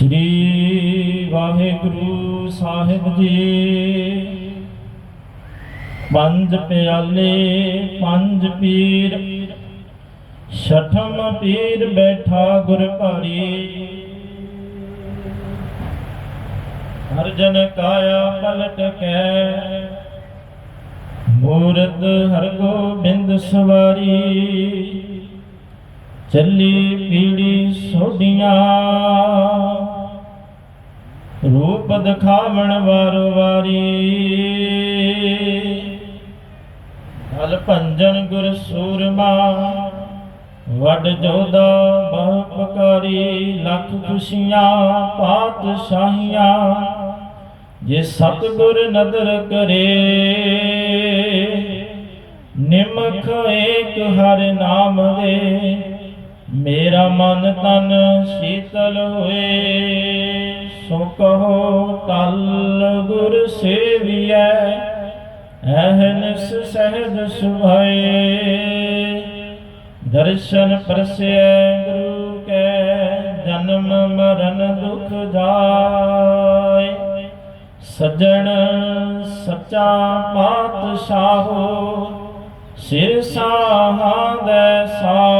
ਸ੍ਰੀ ਵਾਹਿਗੁਰੂ ਸਾਹਿਬ ਜੀ। ਪੰਜ ਪਿਆਲੇ, ਪੰਜ ਪੀਰ। ਛਠਮ ਪੀਰ ਬੈਠਾ ਗੁਰ ਭਾਰੀ। ਹਰ ਜਨ ਕਾਇਆ ਪਲਟ ਕੇ। ਮੂਰਤ ਹਰ ਗੋਬਿੰਦ ਸਵਾਰੀ। ਚੱਲੀ ਪੀੜੀ ਸੋਡੀਆਂ ਰੂਪ ਦਿਖਾਵਣ ਵਾਰ ਵਾਰੀ। ਹਲ ਭੰਜਨ ਗੁਰ ਸੂਰਮਾ, ਵੱਡ ਜੋਦਾ ਬਹੁ ਲੱਖ ਖੁਸ਼ੀਆਂ, ਪਾਤਸ਼ਾਹੀਆਂ। ਜੇ ਸਤਿਗੁਰ ਨਦਰ ਕਰੇ, ਨਿਮਖ ਏਕ ਹਰ ਨਾਮ ਦੇ। ਮੇਰਾ ਮਨ ਤਨ ਸ਼ੀਤਲ ਹੋਏ ਸੋ ਕਹੋ ਤਲ ਗੁਰ ਸੇਵੀਐ, ਅਹਨਿਸ ਸਹਿਜ ਸੁਭਾਏ। ਦਰਸ਼ਨ ਪਰਸੈ ਗੁਰੂ ਕੈ, ਜਨਮ ਮਰਨ ਦੁਖ ਜਾਏ। ਸਜਣ ਸੱਚਾ ਪਾਤਸ਼ਾਹੋ ਸਿਰ ਸਾਹਾਂਦੈ ਸਾਹੋ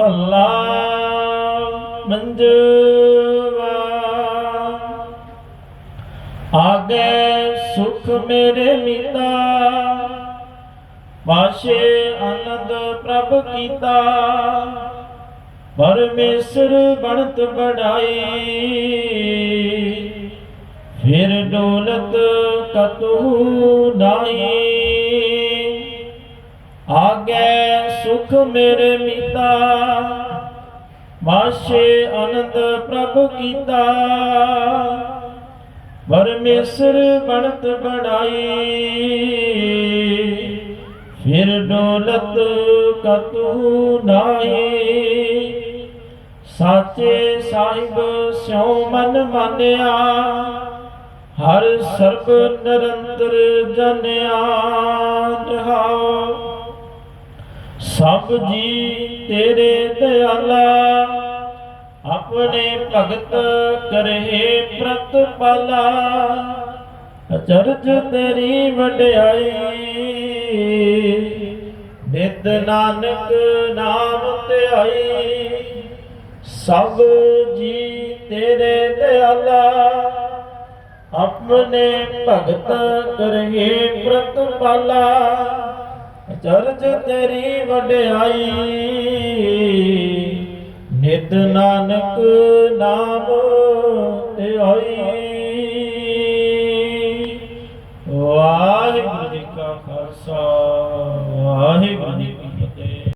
ਮਹੱਲਾ ਮੰਜਵਾ ਆਗੇ ਸੁਖ ਮੇਰੇ ਮੀਤਾ, ਵਾਸ਼ੇ ਆਨੰਦ ਪ੍ਰਭ ਕੀਤਾ। ਪਰਮੇਸ਼ਰ ਬਣਤ ਬੜਾਈ ਫਿਰ ਡੋਲਤ ਕਤੂ ਨਾਹੀ। ਆਗੇ ਸੁਖ ਮੇਰੇ ਮੀਤਾ। ਬਾਸ਼ੇ ਆਨੰਦ ਪ੍ਰਭੂ ਕੀਤਾ। ਪਰਮੇਸ਼ਰ ਬਣਤ ਬਣਾਈ। ਫਿਰ ਡੋਲਤ ਕਤੂ ਨਾਹੀ। ਸਾਚੇ ਸਾਹਿਬ ਸਿਉ ਮਨ ਮਾਨਿਆ। ਹਰ ਸਰਬ ਨਿਰੰਤਰ ਜਨਿਆ। ਰਹਾਉ ਸਭ ਜੀ ਤੇਰੇ ਦਿਆਲਾ ਆਪਣੇ ਭਗਤ ਕਰਹਿ ਪ੍ਰਤਪਾਲਾ। ਅਚਰਜ ਤੇਰੀ ਵਡਿਆਈ, ਨਿਤ ਨਾਨਕ ਨਾਮ ਤੇ ਆਈ ਸਭ ਜੀ ਤੇਰੇ ਦਿਆਲਾ ਆਪਣੇ ਭਗਤ ਕਰਹਿ ਪ੍ਰਤਪਾਲਾ। ਅਚਰਜ ਤੇਰੀ ਵਡਿਆਈ। ਨਿਤ ਨਾਨਕ